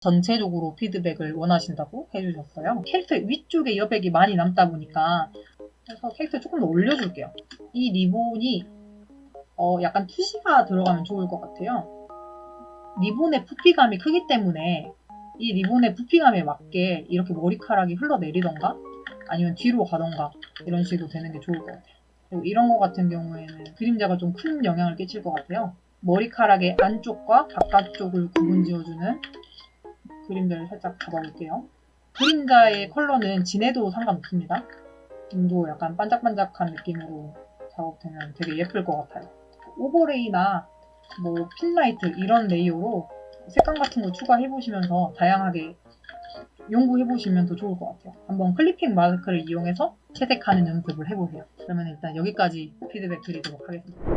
전체적으로 피드백을 원하신다고 해주셨어요. 캐릭터 위쪽에 여백이 많이 남다 보니까 그래서 캐릭터 조금 더 올려줄게요. 이 리본이 어, 약간 투시가 들어가면 좋을 것 같아요. 리본의 부피감이 크기 때문에 이 리본의 부피감에 맞게 이렇게 머리카락이 흘러내리던가 아니면 뒤로 가던가 이런 식으로 되는 게 좋을 것 같아요. 그리고 이런 거 같은 경우에는 그림자가 좀 큰 영향을 끼칠 것 같아요. 머리카락의 안쪽과 바깥쪽을 구분 지어주는 그림자를 살짝 잡아볼게요. 그림자의 컬러는 진해도 상관없습니다. 좀더 약간 반짝반짝한 느낌으로 작업되면 되게 예쁠 것 같아요. 오버레이나 뭐 핀라이트 이런 레이어로 색감 같은 거 추가해 보시면서 다양하게 연구해 보시면 더 좋을 것 같아요. 한번 클리핑 마스크를 이용해서 채색하는 연습을 해보세요. 그러면 일단 여기까지 피드백 드리도록 하겠습니다.